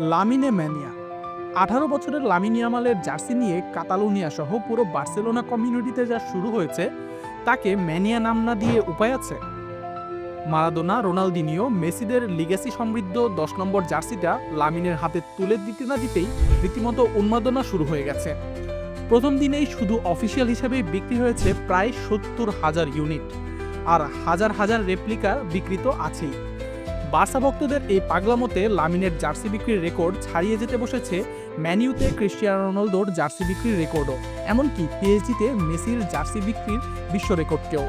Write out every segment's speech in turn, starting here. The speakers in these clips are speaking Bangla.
Lamine mania. আঠারো বছরের লামিনিয়ামালের জার্সি নিয়ে কাতালোনিয়া সহ পুরো বার্সেলোনা কমিউনিটিতে যা শুরু হয়েছে, তাকে ম্যানিয়া নাম না দিয়ে উপায় আছে? মারাদোনা, রোনালদিনিও মেসিদের লিগেসি সমৃদ্ধ দশ নম্বর জার্সিটা লামিনের হাতে তুলে দিতে না দিতেই রীতিমতো উন্মাদনা শুরু হয়ে গেছে। প্রথম দিনেই শুধু অফিসিয়াল হিসেবে বিক্রি হয়েছে প্রায় সত্তর হাজার ইউনিট, আর হাজার হাজার রেপ্লিকা বিক্রিত আছেই। বার্সা ভক্তদের এই পাগলামতে লামিনের জার্সি বিক্রির রেকর্ড ছাড়িয়ে যেতে বসেছে ম্যানিউতে ক্রিস্টিয়ানো রোনালদোর জার্সি বিক্রির রেকর্ডও। এমনকি পিএইচডিতে মেসির জার্সি বিক্রির বিশ্ব রেকর্ডকেও।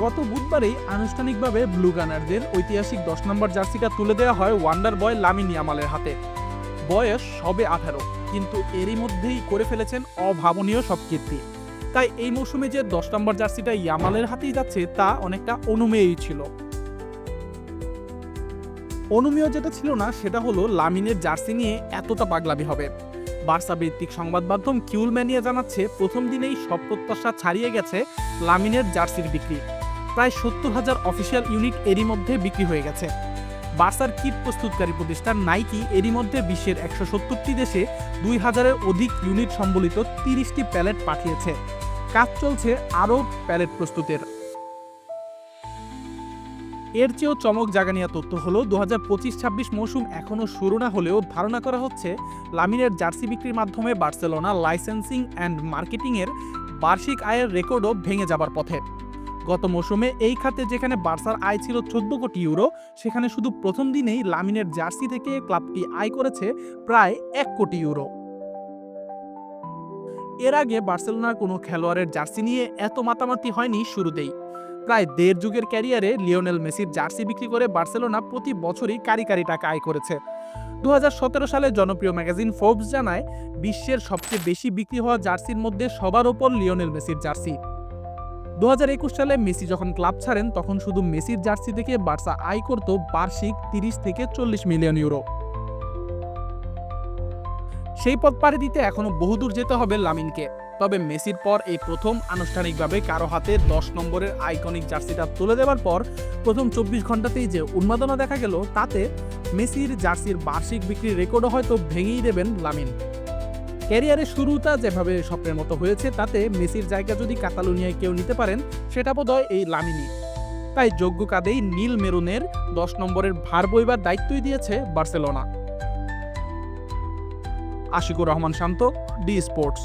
গত বুধবারেই আনুষ্ঠানিকভাবে ব্লু গানারদের ঐতিহাসিক দশ নম্বর জার্সিটা তুলে দেওয়া হয় ওয়ান্ডার বয় লামিন ইয়ামালের হাতে। বয়স সবে আঠারো, কিন্তু এরই মধ্যেই করে ফেলেছেন অভাবনীয় সব কীর্তি। তাই এই মৌসুমে যে দশ নম্বর জার্সিটা ইয়ামালের হাতেই যাচ্ছে, তা অনেকটা অনুমেয়ই ছিল। অনুমেয় যেটা ছিল না, সেটা হলো লামিনের জার্সি নিয়ে এতটা পাগলামি হবে। বার্সা ভিত্তিক সংবাদ মাধ্যম কিউলম্যানিয়া জানাচ্ছে, প্রথম দিনেই সব প্রত্যাশা ছাড়িয়ে গেছে লামিনের জার্সির বিক্রি। প্রায় সত্তর হাজার অফিসিয়াল ইউনিট এরই মধ্যে বিক্রি হয়ে গেছে। বার্সার কিট প্রস্তুতকারী প্রতিষ্ঠান নাইকি এরই মধ্যে বিশ্বের একশো সত্তরটি দেশে দুই হাজারের অধিক ইউনিট সম্বলিত তিরিশটি প্যালেট পাঠিয়েছে। কাজ চলছে আরও প্যালেট প্রস্তুতের। এর চেয়েও চমক জাগানিয়া তথ্য হলো দু হাজার পঁচিশ ছাব্বিশ মৌসুম এখনও শুরু না হলেও ধারণা করা হচ্ছে লামিনের জার্সি বিক্রির মাধ্যমে বার্সেলোনা লাইসেন্সিং অ্যান্ড মার্কেটিংয়ের বার্ষিক আয়ের রেকর্ডও ভেঙে যাবার পথে। গত মৌসুমে এই খাতে যেখানে বার্সার আয় ছিল চোদ্দ কোটি ইউরো, সেখানে শুধু প্রথম দিনেই লামিনের জার্সি থেকে ক্লাবটি আয় করেছে প্রায় এক কোটি ইউরো। এর আগে বার্সেলোনার কোনো খেলোয়াড়ের জার্সি নিয়ে এত মাতামাতি হয়নি শুরুতেই। প্রায় দেড় যুগের ক্যারিয়ারে লিওনেল মেসির জার্সি বিক্রি করে বার্সেলোনা প্রতি বছরই কারি কারি টাকা আয় করেছে। দু হাজার সতেরো সালে জনপ্রিয় ম্যাগাজিন ফোর্বস জানায়, বিশ্বের সবচেয়ে বেশি বিক্রি হওয়া জার্সির মধ্যে সবার ওপর লিওনেল মেসির জার্সি। দু হাজার একুশ সালে মেসি যখন ক্লাব ছাড়েন, তখন শুধু মেসির জার্সি থেকে বার্সা আয় করত বার্ষিক তিরিশ থেকে চল্লিশ মিলিয়ন ইউরো। সেই পথ পাড়ি দিতে এখনও বহুদূর যেতে হবে লামিনকে। তবে মেসির পর এই প্রথম আনুষ্ঠানিকভাবে কারও হাতে দশ নম্বরের আইকনিক জার্সিটা তুলে দেওয়ার পর প্রথম চব্বিশ ঘন্টাতেই যে উন্মাদনা দেখা গেল, তাতে মেসির জার্সির বার্ষিক বিক্রির রেকর্ডও হয়তো ভেঙেই দেবেন লামিন। ক্যারিয়ারের শুরুটা যেভাবে স্বপ্নের মতো হয়েছে, তাতে মেসির জায়গা যদি কাতালুনিয়ায় কেউ নিতে পারেন, সেটা বোধহয় এই লামিনি তাই যোগ্য কাদেই নীল মেরুনের দশ নম্বরের ভার বইবার দায়িত্বই দিয়েছে Barcelona. Ashiqur Rahman Shanto, D Sports.